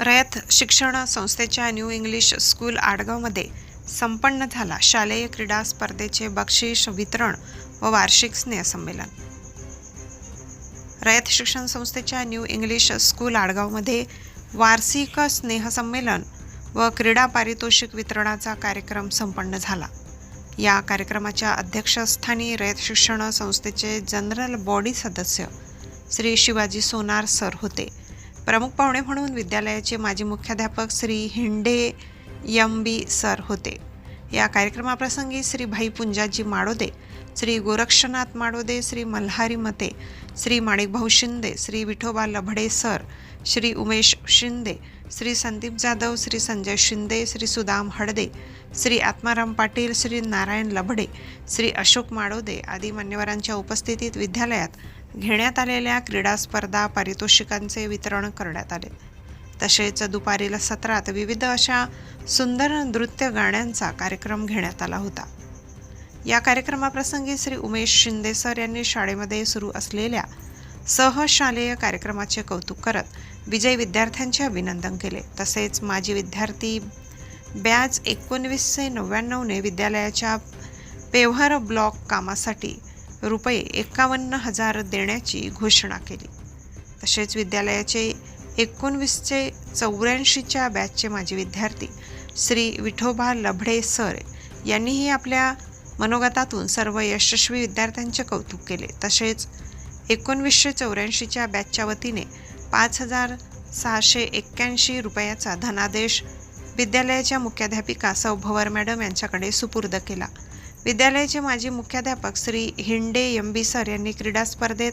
रयत शिक्षण संस्थेच्या new English school आडगावमध्ये संपन्न झाला. शालेय क्रीडा स्पर्धेचे बक्षीस वितरण व वार्षिक स्नेहसंमेलन. रयत शिक्षण संस्थेच्या न्यू इंग्लिश स्कूल आडगावमध्ये वार्षिक स्नेहसंमेलन व क्रीडा पारितोषिक वितरणाचा कार्यक्रम संपन्न झाला. या कार्यक्रमाच्या अध्यक्षस्थानी रयत शिक्षण संस्थेचे जनरल बॉडी सदस्य श्री शिवाजी सोनार सर होते. प्रमुख पाहुणे म्हणून विद्यालयाचे माजी मुख्याध्यापक Shri Hinde M B sir होते. या कार्यक्रमाप्रसंगी श्री भाई पुंजाजी माडोदे श्री गोरक्षनाथ माडोदे श्री मल्हारी मते श्री माणिकभाऊ शिंदे श्री विठोबा लभडे सर श्री उमेश शिंदे श्री संदीप जाधव श्री संजय शिंदे श्री सुदाम हडदे श्री आत्माराम पाटील श्री नारायण लभडे श्री अशोक माडोदे आदी मान्यवरांच्या उपस्थितीत विद्यालयात घेण्यात आलेल्या क्रीडा स्पर्धा पारितोषिकांचे वितरण करण्यात आले. तसेच दुपारीला सत्रात विविध अशा सुंदर नृत्य गाण्यांचा कार्यक्रम घेण्यात आला होता. या कार्यक्रमाप्रसंगी श्री उमेश शिंदे सर यांनी शाळेमध्ये सुरू असलेल्या सहशालेय कार्यक्रमाचे कौतुक करत विजयी विद्यार्थ्यांचे अभिनंदन केले. तसेच माजी विद्यार्थी बॅच एकोणवीसशे नव्याण्णवने विद्यालयाच्या पेव्हर ब्लॉक कामासाठी रुपये एकावन्न हजार देण्याची घोषणा केली. तसेच विद्यालयाचे एकोणवीसचे चौऱ्याऐंशीच्या बॅचचे माजी विद्यार्थी श्री विठोबा लभडे सर यांनीही आपल्या मनोगतातून सर्व यशस्वी विद्यार्थ्यांचे कौतुक केले. तसेच एकोणवीसशे चौऱ्याऐंशीच्या बॅचच्या वतीने पाच हजार सहाशे एक्क्याऐंशी रुपयाचा धनादेश विद्यालयाच्या मुख्याध्यापिका सौभवर मॅडम यांच्याकडे सुपूर्द केला. विद्यालयाचे माजी मुख्याध्यापक श्री हिंडे एम सर यांनी क्रीडा स्पर्धेत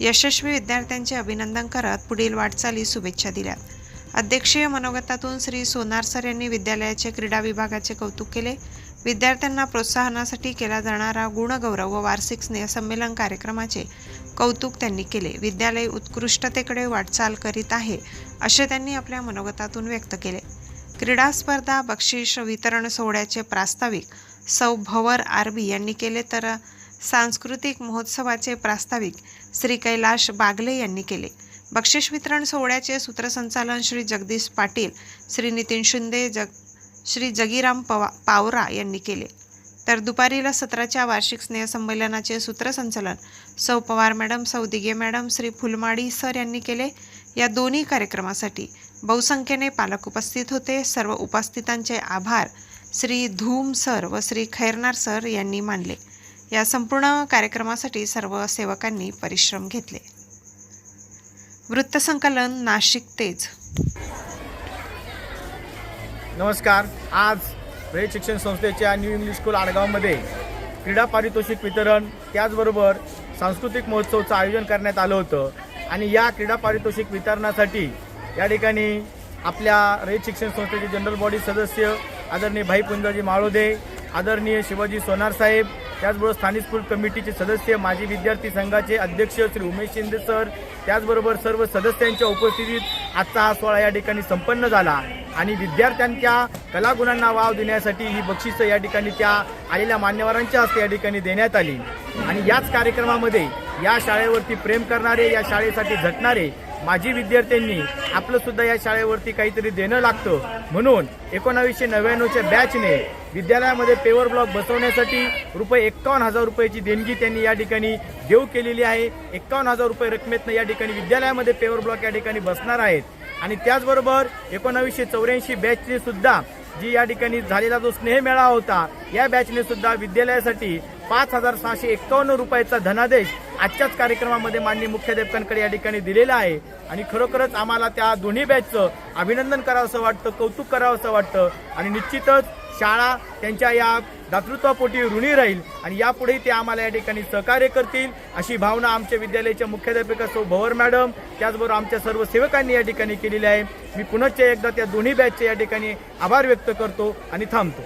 यशस्वी विद्यार्थ्यांचे अभिनंदन करत पुढील वाटचाली शुभेच्छा दिल्या. अध्यक्षीय मनोगतातून श्री सोनार सर यांनी विद्यालयाचे क्रीडा विभागाचे कौतुक केले. विद्यार्थ्यांना प्रोत्साहनासाठी केला जाणारा गुणगौरव व वार्षिक स्नेहसंमेलन कार्यक्रमाचे कौतुक त्यांनी केले. विद्यालय उत्कृष्टतेकडे वाटचाल करीत आहे असे त्यांनी आपल्या मनोगतातून व्यक्त केले. क्रीडा स्पर्धा बक्षीस वितरण सोहळ्याचे प्रास्ताविक सौ भवर आरबी यांनी केले तर सांस्कृतिक महोत्सवाचे प्रास्ताविक श्री कैलाश बागले यांनी केले. बक्षीस वितरण सोहळ्याचे सूत्रसंचालन श्री जगदीश पाटील श्री नितीन शिंदे जग श्री जगीराम पवा पावरा यांनी केले. तर दुपारीला सत्राच्या वार्षिक स्नेहसंमेलनाचे सूत्रसंचालन Sau Pawar madam Sau Dige madam Shri Phulmadi sir यांनी केले. या दोन्ही कार्यक्रमासाठी बहुसंख्येने पालक उपस्थित होते. सर्व उपस्थितांचे आभार. श्री धूम सर व श्री खैरनार सर यांनी मानले. या संपूर्ण कार्यक्रमासाठी सर्व सेवकांनी परिश्रम घेतले. वृत्तसंकलन नाशिक तेज. नमस्कार. आज रयत शिक्षण संस्थेच्या न्यू इंग्लिश स्कूल आडगावमध्ये क्रीडा पारितोषिक वितरण त्याचबरोबर सांस्कृतिक महोत्सवचं आयोजन करण्यात आलं होतं. आणि या क्रीडा पारितोषिक वितरणासाठी या ठिकाणी आपल्या रयत शिक्षण संस्थेचे जनरल बॉडी सदस्य आदरणीय भाई पुंजाजी माळोदे आदरणीय शिवाजी सोनार साहेब त्याचबरोबर स्थानिक स्कूल कमिटीचे सदस्य माजी विद्यार्थी संघाचे अध्यक्ष श्री उमेश शिंदे सर त्याचबरोबर सर्व सदस्यांच्या उपस्थितीत आजचा हा सोहळा या ठिकाणी संपन्न झाला. आणि विद्यार्थ्यांच्या कलागुणांना वाव देण्यासाठी ही बक्षिसं या ठिकाणी त्या आलेल्या मान्यवरांच्या हस्ते या ठिकाणी देण्यात आली. आणि याच कार्यक्रमामध्ये या शाळेवरती प्रेम करणारे या शाळेसाठी झटणारे माजी विद्यार्थ्यांनी आपलं सुद्धा या शाळेवरती काहीतरी देणं लागतं. म्हणून एकोणावीसशे नव्याण्णवच्या बॅचने विद्यालयामध्ये पेवर ब्लॉक बसवण्यासाठी रुपये एक्कावन्न हजार रुपयाची देणगी त्यांनी या ठिकाणी देऊ केलेली आहे. एक्कावन्न हजार रुपये रकमेतनं या ठिकाणी विद्यालयामध्ये पेवर ब्लॉक या ठिकाणी बसणार आहेत. आणि त्याचबरोबर एकोणावीसशे चौऱ्याऐंशी बॅचने सुद्धा जी या ठिकाणी झालेला जो स्नेहमेळा होता या बॅचने सुद्धा विद्यालयासाठी पाच हजार सहाशे एक्कावन्न रुपयाचा धनादेश आजच्याच कार्यक्रमामध्ये माननीय मुख्याध्यापकांकडे या ठिकाणी दिलेला आहे. आणि खरोखरच आम्हाला त्या दोन्ही बॅचचं अभिनंदन करावंसं वाटतं कौतुक करावंसं वाटतं. आणि निश्चितच शाळा त्यांच्या या दातृत्वापोटी ऋणी राहील आणि यापुढेही ते आम्हाला या ठिकाणी सहकार्य करतील अशी भावना आमच्या विद्यालयाच्या मुख्याध्यापिका सौ भवर मॅडम त्याचबरोबर आमच्या सर्व सेवकांनी या ठिकाणी केलेली आहे. मी पुनश्च एकदा त्या दोन्ही बॅचचे या ठिकाणी आभार व्यक्त करतो आणि थांबतो.